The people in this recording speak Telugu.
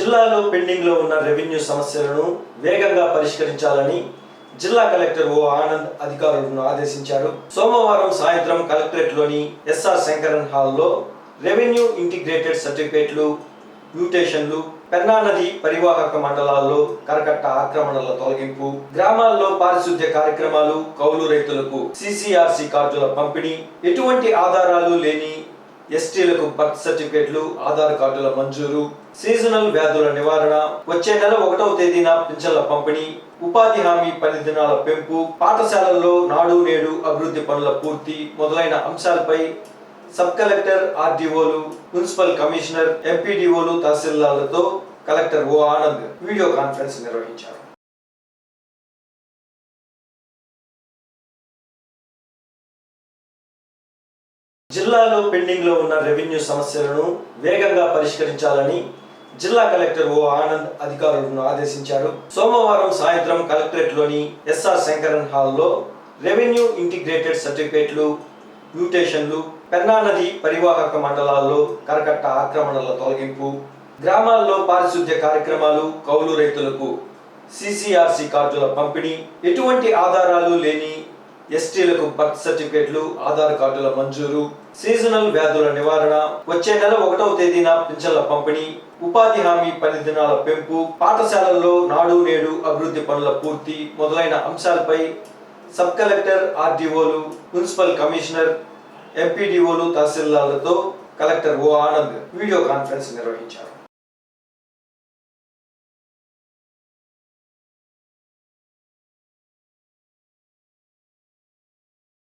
జిల్లాలో పెండింగ్లో ఉన్న రెవెన్యూ సమస్యలను వేగంగా పరిష్కరించాలని జిల్లా కలెక్టర్ ఓ ఆనంద్ అధికారులను ఆదేశించారు. సోమవారం సాయంత్రం కలెక్టరేట్లోని ఎస్ఆర్ శంకరన్ హాల్లో రెవెన్యూ ఇంటిగ్రేటెడ్ సర్టిఫికేట్లు మ్యూటేషన్లు పెన్నా నది పరివాహక మండలాల్లో కరకట్ట ఆక్రమణల తొలగింపు గ్రామాల్లో పారిశుద్ధ్య కార్యక్రమాలు కౌలు రైతులకు సిసిఆర్సి కార్డుల పంపిణీ ఎటువంటి ఆధారాలు లేని ఎస్టీలకు బర్త్ సర్టిఫికేట్లు ఆధార్ కార్డుల మంజూరు సీజనల్ వ్యాధుల నివారణ వచ్చే నెల ఒకటవ తేదీన పింఛన్ల పంపిణీ ఉపాధి హామీ పని దినాల పెంపు పాఠశాలల్లో నాడు నేడు అభివృద్ధి పనుల పూర్తి మొదలైన అంశాలపై సబ్ కలెక్టర్ ఆర్డీఓలు మున్సిపల్ కమిషనర్ ఎంపీడీఓలు తహసీల్దార్లతో collector O Anand video conference నిర్వహించారు. జిల్లాలో పెండింగ్లో ఉన్న రెవెన్యూ సమస్యలను వేగంగా పరిష్కరించాలని జిల్లా కలెక్టర్ ఓ ఆనంద్ అధికారులను ఆదేశించారు. సోమవారం సాయంత్రం కలెక్టరేట్లోని ఎస్ఆర్ శంకరన్ హాల్లో రెవెన్యూ ఇంటిగ్రేటెడ్ సర్టిఫికేట్లు మ్యూటేషన్లు పెన్నా నది పరివాహక మండలాల్లో కరకట్ట ఆక్రమణల తొలగింపు గ్రామాల్లో పారిశుద్ధ్య కార్యక్రమాలు కౌలు రైతులకు సిసిఆర్సి కార్డుల పంపిణీ ఎటువంటి ఆధారాలు లేని ఎస్టీలకు బర్త్ సర్టిఫికేట్లు ఆధార్ కార్డుల మంజూరు సీజనల్ వ్యాధుల నివారణ వచ్చే నెల ఒకటవ తేదీన పింఛన్ల పంపిణీ ఉపాధి హామీ పని దినాల పెంపు పాఠశాలల్లో నాడు నేడు అభివృద్ధి పనుల పూర్తి మొదలైన అంశాలపై సబ్ కలెక్టర్ ఆర్డీఓలు మున్సిపల్ కమిషనర్ ఎంపీడీఓలు తహసీల్దార్లతో collector O Anand video conference నిర్వహించారు.